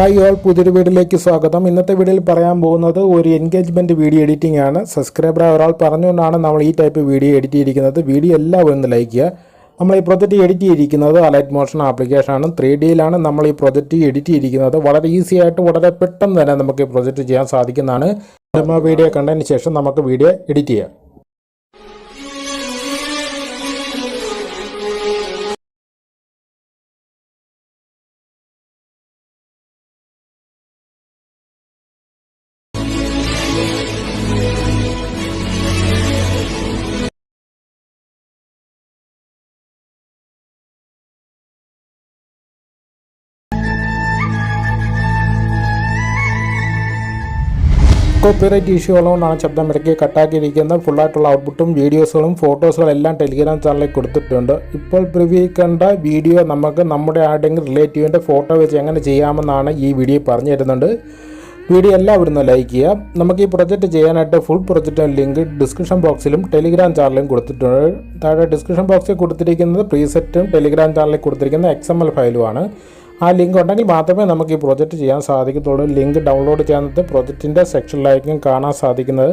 Hi all പുതിയൊരു വീഡിയോയിലേക്ക് സ്വാഗതം. ഇന്നത്തെ വീഡിയോയിൽ പറയാൻ പോകുന്നത് ഒരു എൻഗേജ്മെന്റ് വീഡിയോ എഡിറ്റിംഗ് ആണ്. സബ്സ്ക്രൈബർ ഒരാൾ പറഞ്ഞുകൊണ്ടാണ് നമ്മൾ ഈ ടൈപ്പ് വീഡിയോ എഡിറ്റ് ചെയ്തിരിക്കുന്നത്. വീഡിയോ എല്ലാവരും ഒന്ന് ലൈക്ക് ചെയ്യുക. നമ്മൾ ഈ പ്രൊജക്റ്റ് എഡിറ്റ് ചെയ്തിരിക്കുന്നത് അലൈറ്റ് മോഷൻ ആപ്ലിക്കേഷനാണ് ത്രീ ഡിയിലാണ് നമ്മൾ ഈ പ്രൊജക്റ്റ് എഡിറ്റ് ചെയ്തിരിക്കുന്നത്. വളരെ ഈസി ആയിട്ട് വളരെ പെട്ടെന്ന് തന്നെ നമുക്ക് ഈ പ്രൊജക്റ്റ് ചെയ്യാൻ സാധിക്കുന്നതാണ്. വീഡിയോ കണ്ടതിന് ശേഷം നമുക്ക് വീഡിയോ എഡിറ്റ് ചെയ്യാം. കോപ്പിറൈറ്റ് ഇഷ്യൂ ഉള്ളതുകൊണ്ടാണ് ശബ്ദം ഇടയ്ക്ക് കട്ടാക്കിയിരിക്കുന്നത്. ഫുള്ളായിട്ടുള്ള ഔട്ട്പുട്ടും വീഡിയോസുകളും ഫോട്ടോസുകളും എല്ലാം ടെലിഗ്രാം ചാനലിൽ കൊടുത്തിട്ടുണ്ട്. ഇപ്പോൾ പ്രിവ്യൂ കണ്ട വീഡിയോ നമുക്ക് നമ്മുടെ ആരുടെങ്കിലും റിലേറ്റീവിന്റെ ഫോട്ടോ വെച്ച് എങ്ങനെ ചെയ്യാമെന്നാണ് ഈ വീഡിയോ പറഞ്ഞു തരുന്നുണ്ട് വീഡിയോ എല്ലാവരും ലൈക്ക് ചെയ്യുക. നമുക്ക് ഈ പ്രൊജക്റ്റ് ചെയ്യാനായിട്ട് ഫുൾ പ്രൊജക്റ്റ് ലിങ്ക് ഡിസ്ക്രിപ്ഷൻ ബോക്സിലും ടെലിഗ്രാം ചാനലിലും കൊടുത്തിട്ടുണ്ട്. താഴെ ഡിസ്ക്രിപ്ഷൻ ബോക്സിൽ കൊടുത്തിരിക്കുന്നത് പ്രീസെറ്റും ടെലിഗ്രാം ചാനലിൽ കൊടുത്തിരിക്കുന്ന എക്സ് എം എൽ ഫയലുമാണ് ആ ലിങ്ക് ഉണ്ടെങ്കിൽ മാത്രമേ നമുക്ക് ഈ പ്രോജക്റ്റ് ചെയ്യാൻ സാധിക്കത്തുള്ളൂ. ലിങ്ക് ഡൗൺലോഡ് ചെയ്യുന്നത് പ്രൊജക്റ്റിന്റെ സെക്ഷനിലായിരിക്കും കാണാൻ സാധിക്കുന്നത്.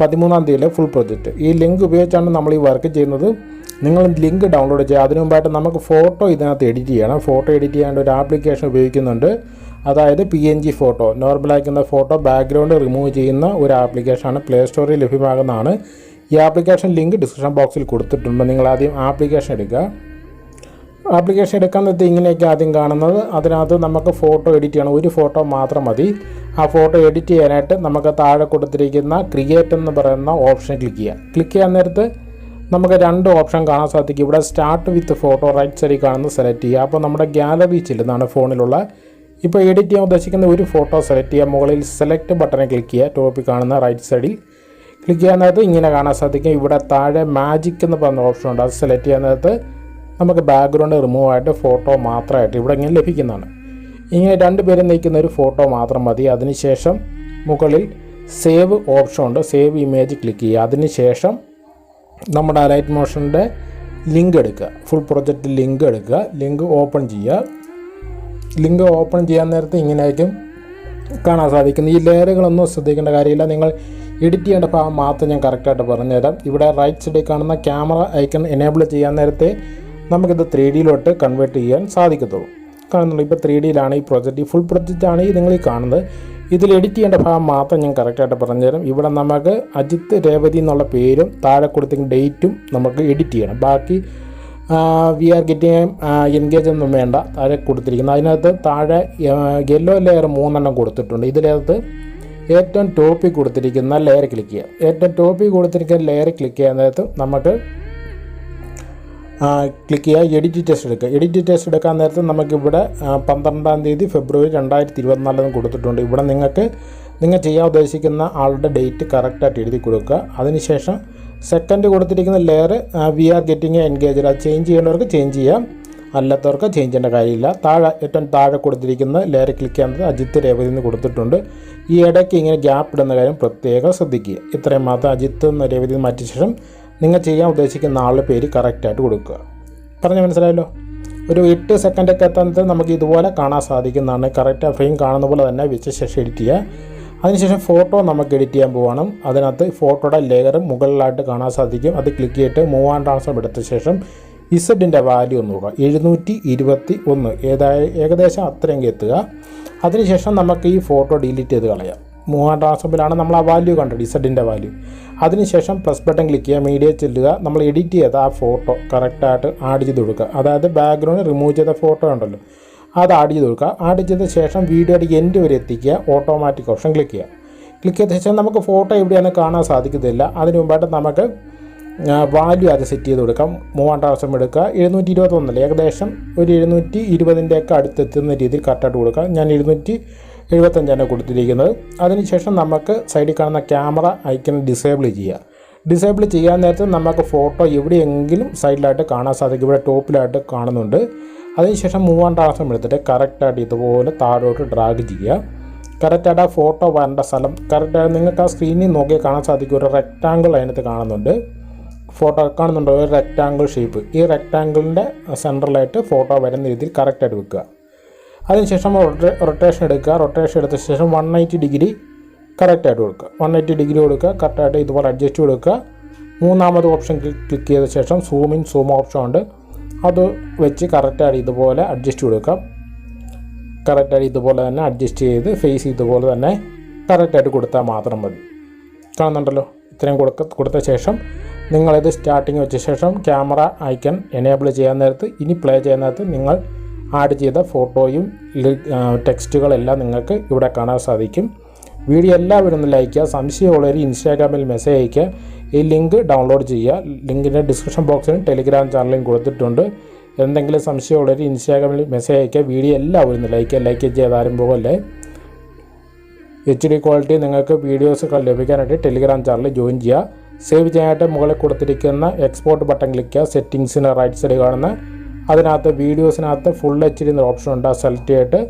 പതിമൂന്നാം തീയതിയിലെ ഫുൾ പ്രൊജക്റ്റ് ഈ ലിങ്ക് ഉപയോഗിച്ചാണ് നമ്മൾ ഈ വർക്ക് ചെയ്യുന്നത്. നിങ്ങൾ ലിങ്ക് ഡൗൺലോഡ് ചെയ്യുക. അതിനു മുമ്പായിട്ട് നമുക്ക് ഫോട്ടോ ഇതിനകത്ത് എഡിറ്റ് ചെയ്യണം. ഫോട്ടോ എഡിറ്റ് ചെയ്യാണ്ട് ഒരു ആപ്ലിക്കേഷൻ ഉപയോഗിക്കുന്നുണ്ട്. അതായത് പി എൻ ജി ഫോട്ടോ നോർമലാക്കുന്ന ഫോട്ടോ ബാക്ക്ഗ്രൗണ്ട് റിമൂവ് ചെയ്യുന്ന ഒരു ആപ്ലിക്കേഷനാണ് പ്ലേ സ്റ്റോറിൽ ലഭ്യമാകുന്നതാണ്. ഈ ആപ്ലിക്കേഷൻ ലിങ്ക് ഡിസ്ക്രിപ്ഷൻ ബോക്സിൽ കൊടുത്തിട്ടുണ്ട്. നിങ്ങൾ ആദ്യം ആപ്ലിക്കേഷൻ എടുക്കുക. ആപ്ലിക്കേഷൻ എടുക്കാൻ നേരത്തെ ഇങ്ങനെയൊക്കെ ആദ്യം കാണുന്നത്. അതിനകത്ത് നമുക്ക് ഫോട്ടോ എഡിറ്റ് ചെയ്യണം. ഒരു ഫോട്ടോ മാത്രം മതി. ആ ഫോട്ടോ എഡിറ്റ് ചെയ്യാനായിട്ട് നമുക്ക് താഴെ കൊടുത്തിരിക്കുന്ന ക്രിയേറ്റ് എന്ന് പറയുന്ന ഓപ്ഷൻ ക്ലിക്ക് ചെയ്യുക ക്ലിക്ക് ചെയ്യാൻ നേരത്ത് നമുക്ക് രണ്ട് ഓപ്ഷൻ കാണാൻ സാധിക്കും. ഇവിടെ സ്റ്റാർട്ട് വിത്ത് ഫോട്ടോ റൈറ്റ് സൈഡിൽ കാണുന്ന സെലക്ട് ചെയ്യുക. അപ്പോൾ നമ്മുടെ ഗാലറി ചെല്ലുന്നതാണ് ഫോണിലുള്ള. ഇപ്പോൾ എഡിറ്റ് ചെയ്യാൻ ഉദ്ദേശിക്കുന്ന ഒരു ഫോട്ടോ സെലക്ട് ചെയ്യുക. മുകളിൽ സെലക്ട് ബട്ടണിൽ ക്ലിക്ക് ചെയ്യുക. ടോപ്പിൽ കാണുന്ന റൈറ്റ് സൈഡിൽ ക്ലിക്ക് ചെയ്യാൻ നേരത്ത് ഇങ്ങനെ കാണാൻ സാധിക്കും. ഇവിടെ താഴെ മാജിക് എന്ന് പറയുന്ന ഓപ്ഷൻ ഉണ്ട്. അത് സെലക്ട് ചെയ്യാൻ നേരത്ത് നമുക്ക് ബാക്ക്ഗ്രൗണ്ട് റിമൂവ് ആയിട്ട് ഫോട്ടോ മാത്രമായിട്ട് ഇവിടെ ഇങ്ങനെ ലഭിക്കുന്നതാണ്. ഇങ്ങനെ രണ്ട് പേര് നിൽക്കുന്ന ഒരു ഫോട്ടോ മാത്രം മതി. അതിനുശേഷം മുകളിൽ സേവ് ഓപ്ഷൻ ഉണ്ട്. സേവ് ഇമേജ് ക്ലിക്ക് ചെയ്യുക. അതിനുശേഷം നമ്മുടെ അലൈറ്റ് മോഷന്റെ ലിങ്ക് എടുക്കുക. ഫുൾ പ്രൊജക്റ്റ് ലിങ്ക് എടുക്കുക. ലിങ്ക് ഓപ്പൺ ചെയ്യുക. ലിങ്ക് ഓപ്പൺ ചെയ്യാൻ നേരത്തെ ഇങ്ങനെയായിരിക്കും കാണാൻ സാധിക്കുന്നത്. ഈ ലെയറുകളൊന്നും ശ്രദ്ധിക്കേണ്ട കാര്യമില്ല. നിങ്ങൾ എഡിറ്റ് ചെയ്യേണ്ട ഭാഗം മാത്രം ഞാൻ കറക്റ്റായിട്ട് പറഞ്ഞുതരാം. ഇവിടെ റൈറ്റ് സൈഡിൽ കാണുന്ന ക്യാമറ ഐക്കൺ എനേബിൾ ചെയ്യാൻ നേരത്തെ നമുക്കിത് ത്രീ ഡിയിലോട്ട് കൺവേർട്ട് ചെയ്യാൻ സാധിക്കത്തുള്ളൂ. കാണുന്നുള്ളൂ ഇപ്പോൾ ത്രീ ഡിയിലാണ് ഈ പ്രൊജക്റ്റ് ഫുൾ പ്രൊജക്റ്റ് ആണ് ഈ നിങ്ങൾ ഈ കാണുന്നത്. ഇതിൽ എഡിറ്റ് ചെയ്യേണ്ട ഭാഗം മാത്രം ഞാൻ കറക്റ്റായിട്ട് പറഞ്ഞുതരാം. ഇവിടെ നമുക്ക് അജിത്ത് രേവതി എന്നുള്ള പേരും താഴെ കൊടുത്തിരിക്കുന്ന ഡേറ്റും നമുക്ക് എഡിറ്റ് ചെയ്യണം. ബാക്കി വി ആർ ഗെറ്റിംഗ് എൻഗേജ് ഒന്നും വേണ്ട. താഴെ കൊടുത്തിരിക്കുന്നത് അതിനകത്ത് താഴെ യെല്ലോ ലെയർ മൂന്നെണ്ണം കൊടുത്തിട്ടുണ്ട്. ഇതിനകത്ത് ഏറ്റവും ടോപ്പിൽ കൊടുത്തിരിക്കുന്ന ലെയർ ക്ലിക്ക് ചെയ്യുക ഏറ്റവും ടോപ്പിൽ കൊടുത്തിരിക്കുന്ന ലെയർ ക്ലിക്ക് ചെയ്യുന്നതിനകത്ത് നമുക്ക് ക്ലിക്ക് ചെയ്യുക എഡിറ്റ് ടെസ്റ്റ് എടുക്കുക എഡിറ്റ് ടെസ്റ്റ് എടുക്കാൻ നേരത്തെ നമുക്കിവിടെ പന്ത്രണ്ടാം തീയതി ഫെബ്രുവരി രണ്ടായിരത്തി ഇരുപത്തിനാലെന്ന് കൊടുത്തിട്ടുണ്ട്. ഇവിടെ നിങ്ങൾക്ക് നിങ്ങൾ ചെയ്യാൻ ഉദ്ദേശിക്കുന്ന ആളുടെ ഡേറ്റ് കറക്റ്റായിട്ട് എഴുതി കൊടുക്കുക. അതിനുശേഷം സെക്കൻഡ് കൊടുത്തിരിക്കുന്ന layer we are getting engage അത് ചേഞ്ച് ചെയ്യേണ്ടവർക്ക് ചേഞ്ച് ചെയ്യാം. അല്ലാത്തവർക്ക് ചേഞ്ച് ചെയ്യേണ്ട കാര്യമില്ല. താഴെ ഏറ്റവും താഴെ കൊടുത്തിരിക്കുന്ന ലെയർ ക്ലിക്ക് ചെയ്യുന്നത് അജിത്ത് രേവതി എന്ന് കൊടുത്തിട്ടുണ്ട്. ഈ ഇടയ്ക്ക് ഇങ്ങനെ ഗ്യാപ്പ് ഇടുന്ന കാര്യം പ്രത്യേകം ശ്രദ്ധിക്കുക. ഇത്രയും മാത്രം അജിത്ത് എന്ന രേവതി മാറ്റിയ ശേഷം നിങ്ങൾ ചെയ്യാൻ ഉദ്ദേശിക്കുന്ന ആളുടെ പേര് കറക്റ്റായിട്ട് കൊടുക്കുക. പറഞ്ഞ മനസ്സിലായല്ലോ? ഒരു എട്ട് സെക്കൻഡൊക്കെ എത്തുന്നത് നമുക്ക് ഇതുപോലെ കാണാൻ സാധിക്കുന്നതാണ്. കറക്റ്റ് ഫ്രെയിം കാണുന്ന പോലെ തന്നെ വെച്ച ശേഷം എഡിറ്റ് ചെയ്യുക. അതിനുശേഷം ഫോട്ടോ നമുക്ക് എഡിറ്റ് ചെയ്യാൻ പോകണം അതിനകത്ത് ഫോട്ടോയുടെ ലെയർ മുകളിലായിട്ട് കാണാൻ സാധിക്കും. അത് ക്ലിക്ക് ചെയ്തിട്ട് മൂവ് ആൻഡ് ട്രാൻസ്ഫർ എടുത്ത ശേഷം ഇസഡിന്റെ വാല്യൂ ഒന്ന് നോക്കുക. എഴുന്നൂറ്റി ഇരുപത്തി ഒന്ന് ഏതായ ഏകദേശം അത്രയെങ്കിൽ എത്തുക. അതിനുശേഷം നമുക്ക് ഈ ഫോട്ടോ ഡിലീറ്റ് ചെയ്ത് കളയാം. മൂവാം ട്രാൻസ്ഫോമിലാണ് നമ്മൾ ആ വാല്യൂ കണ്ടത് ഇസഡിന്റെ വാല്യൂ അതിനുശേഷം പ്ലസ് ബട്ടൺ ക്ലിക്ക് ചെയ്യുക മീഡിയ ചെല്ലുക നമ്മൾ എഡിറ്റ് ചെയ്ത ആ ഫോട്ടോ കറക്റ്റായിട്ട് ആഡ് ചെയ്ത് കൊടുക്കുക. അതായത് ബാക്ക്ഗ്രൗണ്ട് റിമൂവ് ചെയ്ത ഫോട്ടോ ഉണ്ടല്ലോ അത് ആഡ് ചെയ്ത് കൊടുക്കുക. ആഡ് ചെയ്ത ശേഷം വീഡിയോയുടെ എൻഡ് വരെ എത്തിക്കുക ഓട്ടോമാറ്റിക് ഓപ്ഷൻ ക്ലിക്ക് ചെയ്യുക. ക്ലിക്ക് ചെയ്ത ശേഷം നമുക്ക് ഫോട്ടോ എവിടെയാണ് കാണാൻ സാധിക്കത്തില്ല. അതിന് മുമ്പായിട്ട് നമുക്ക് വാല്യൂ അത് സെറ്റ് ചെയ്ത് കൊടുക്കാം. മൂവാം ട്രാൻസ്ഫോം എടുക്കുക. എഴുന്നൂറ്റി ഇരുപത്തൊന്നല്ല ഏകദേശം ഒരു എഴുന്നൂറ്റി ഇരുപതിന്റെയൊക്കെ അടുത്തെത്തുന്ന രീതിയിൽ കറക്റ്റായിട്ട് കൊടുക്കുക. ഞാൻ എഴുന്നൂറ്റി എഴുപത്തഞ്ചാണ് കൊടുത്തിരിക്കുന്നത്. അതിനുശേഷം നമുക്ക് സൈഡിൽ കാണുന്ന ക്യാമറ ഐക്കൺ ഡിസേബിൾ ചെയ്യുക. ഡിസേബിൾ ചെയ്യാൻ നേരത്ത് നമുക്ക് ഫോട്ടോ എവിടെയെങ്കിലും സൈഡിലായിട്ട് കാണാൻ സാധിക്കും. ഇവിടെ ടോപ്പിലായിട്ട് കാണുന്നുണ്ട്. അതിനുശേഷം മൂവാം ട്രാൻസ്ഫോം എടുത്തിട്ട് കറക്റ്റായിട്ട് ഇതുപോലെ താഴോട്ട് ഡ്രാഗ് ചെയ്യുക. കറക്റ്റായിട്ട് ആ ഫോട്ടോ വരേണ്ട സ്ഥലം കറക്റ്റായിട്ട് നിങ്ങൾക്ക് ആ സ്ക്രീനിൽ നോക്കിയാൽ കാണാൻ സാധിക്കും. ഒരു റെക്റ്റാങ്കിൾ അതിനകത്ത് കാണുന്നുണ്ട്. ഫോട്ടോ കാണുന്നുണ്ടോ? ഒരു റെക്റ്റാങ്കിൾ ഷേപ്പ് ഈ റെക്റ്റാങ്കിളിന്റെ സെന്ററിലായിട്ട് ഫോട്ടോ വരുന്ന രീതിയിൽ കറക്റ്റായിട്ട് വെക്കുക. അതിനുശേഷം റൊട്ടേഷൻ എടുക്കുക. റൊട്ടേഷൻ എടുത്ത ശേഷം വൺ നയന്റി ഡിഗ്രി കറക്റ്റായിട്ട് കൊടുക്കുക. വൺ നയന്റി ഡിഗ്രി കൊടുക്കുക. കറക്റ്റായിട്ട് ഇതുപോലെ അഡ്ജസ്റ്റ് കൊടുക്കുക. മൂന്നാമത് ഓപ്ഷൻ ക്ലിക്ക് ചെയ്ത ശേഷം സൂം ഇൻ സൂം ഓപ്ഷൻ ഉണ്ട്. അത് വെച്ച് കറക്റ്റായിട്ട് ഇതുപോലെ അഡ്ജസ്റ്റ് കൊടുക്കാം കറക്റ്റായിട്ട് ഇതുപോലെ തന്നെ അഡ്ജസ്റ്റ് ചെയ്ത് ഫേസ് ഇതുപോലെ തന്നെ കറക്റ്റായിട്ട് കൊടുത്താൽ മാത്രം മതി. കാണുന്നുണ്ടല്ലോ? ഇത്രയും കൊടുക്ക കൊടുത്ത ശേഷം നിങ്ങളിത് സ്റ്റാർട്ടിങ് വെച്ച ശേഷം ക്യാമറ ഐക്കൺ എനേബിൾ ചെയ്യാൻ നേരത്ത് ഇനി പ്ലേ ചെയ്യുന്ന നേരത്ത് നിങ്ങൾ ആഡ് ചെയ്ത ഫോട്ടോയും ടെക്സ്റ്റുകളെല്ലാം നിങ്ങൾക്ക് ഇവിടെ കാണാൻ സാധിക്കും. വീഡിയോ എല്ലാവരും ഒന്ന് ലൈക്ക് ചെയ്യുക. സംശയമുള്ളവർ ഇൻസ്റ്റാഗ്രാമിൽ മെസ്സേജ് അയയ്ക്കുക. ഈ ലിങ്ക് ഡൗൺലോഡ് ചെയ്യുക. ലിങ്കിന്റെ ഡിസ്ക്രിപ്ഷൻ ബോക്സിലും ടെലിഗ്രാം ചാനലിലും കൊടുത്തിട്ടുണ്ട്. എന്തെങ്കിലും സംശയമുള്ളവർ ഇൻസ്റ്റാഗ്രാമിൽ മെസ്സേജ് അയയ്ക്കുക. വീഡിയോ എല്ലാവരും ഒന്ന് ലൈക്ക് ചെയ്യുക. ലൈക്ക് ചെയ്ത് പോകല്ലേ? എച്ച് ഡി ക്വാളിറ്റി നിങ്ങൾക്ക് വീഡിയോസ് ലഭിക്കാനായിട്ട് ടെലിഗ്രാം ചാനൽ ജോയിൻ ചെയ്യുക. സേവ് ചെയ്യാനായിട്ട് മുകളിൽ കൊടുത്തിരിക്കുന്ന എക്സ്പോർട്ട് ബട്ടൺ ക്ലിക്ക് ചെയ്യുക. സെറ്റിങ്സിന് റൈറ്റ് സൈഡ് കാണുന്ന അതിനകത്ത് വീഡിയോസിനകത്ത് ഫുൾ എച്ച് ഡി എന്നൊരു ഓപ്ഷൻ ഉണ്ട്. ആ സെലക്ട് ചെയ്തിട്ട്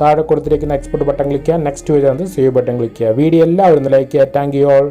താഴെ കൊടുത്തിരിക്കുന്ന എക്സ്പോർട്ട് ബട്ടൺ ക്ലിക്ക് ചെയ്യുക next page save button click ചെയ്യുക വീഡിയോ എല്ലാവരും ലൈക്ക് ചെയ്യുക. Thank you all